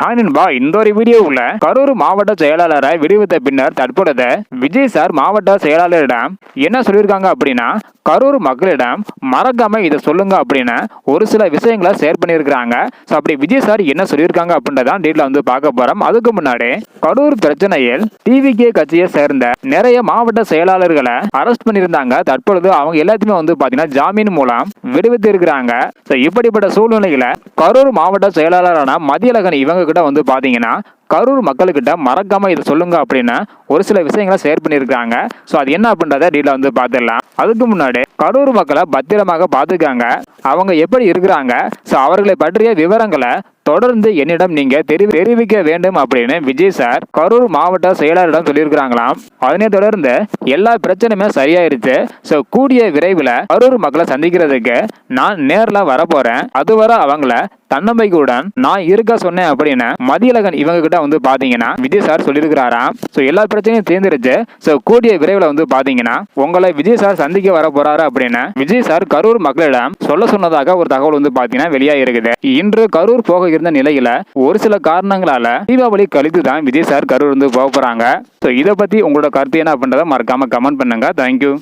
Hi நண்பா. இந்த ஒரு வீடியோவுல கரூர் மாவட்ட செயலாளரை விடுவித்த பின்னர் தற்பொழுது விஜய் சார் மாவட்ட செயலாளரிடம் என்ன சொல்லியிருக்காங்க அப்படின்னா கரூர் மக்களிடம் மறக்காம இதை சொல்லுங்க அப்படின்னு ஒரு சில விஷயங்களை ஷேர் பண்ணியிருக்கிறாங்க. ஸோ அப்படி விஜய் சார் என்ன சொல்லியிருக்காங்க அப்படின்றதான் டீட்டில் வந்து பார்க்க போறோம். அதுக்கு முன்னாடி கரூர் பிரச்சனையில் டிவிகே கட்சியை சேர்ந்த நிறைய மாவட்ட செயலாளர்களை அரெஸ்ட் பண்ணியிருந்தாங்க. தற்பொழுது அவங்க எல்லாத்தையுமே வந்து பார்த்தீங்கன்னா ஜாமீன் மூலம் விடுவித்து இருக்கிறாங்க. ஸோ இப்படிப்பட்ட சூழ்நிலையில கரூர் மாவட்ட செயலாளரான மதியழகன் இவங்க கிட்ட வந்து பார்த்தீங்கன்னா கரூர் மக்கள்கிட்ட மறக்காமல் இதை சொல்லுங்க அப்படின்னு ஒரு சில விஷயங்களை ஷேர் பண்ணியிருக்காங்க ஸோ அது என்ன அப்படின்றத டீல வந்து பார்த்துடலாம் அதுக்கு முன்னாடி கரூர் மக்களை பத்திரமாக பார்த்துக்காங்க அவங்க எப்படி இருக்கிறாங்க? ஸோ அவர்களை பற்றிய விவரங்களை தொடர்ந்து என்னிடம் நீங்க தெரிவிக்க வேண்டும் அப்படின்னு விஜய் சார் கரூர் மாவட்ட செயலாளரிடம் சொல்லியிருக்கிறாங்களாம். அதனை தொடர்ந்து எல்லா பிரச்சனையுமே சரியாயிருச்சு. ஸோ கூடிய விரைவில் கரூர் மக்களை சந்திக்கிறதுக்கு நான் நேரில் வரப்போறேன். அதுவரை அவங்கள தன்னம்பிக்கையுடன் நான் இருக்க சொன்னேன் அப்படின்னு மதியழகன் இவங்க கிட்ட வந்து பாத்தீங்கன்னா விஜய் சார் சொல்லியிருக்கிறாராம். ஸோ எல்லா பிரச்சனையும் தேர்ந்தெடுத்து ஸோ கூடிய விரைவில் வந்து பாத்தீங்கன்னா உங்களை விஜய் சார் சந்திக்க வர போறாரு அப்படின்னு விஜய் சார் கரூர் மக்களிடம் சொல்ல சொன்னதாக ஒரு தகவல் வந்து பாத்தீங்கன்னா வெளியாக இருக்குது இன்று கரூர் போக இருந்த நிலையில ஒரு சில காரணங்களால தீபாவளி கழித்து தான் விஜய் சார் கரூர் வந்து போக போறாங்க. ஸோ இதை பத்தி உங்களோட கருத்து என்ன அப்படின்றத மறக்காம கமெண்ட் பண்ணுங்க. தேங்க்யூ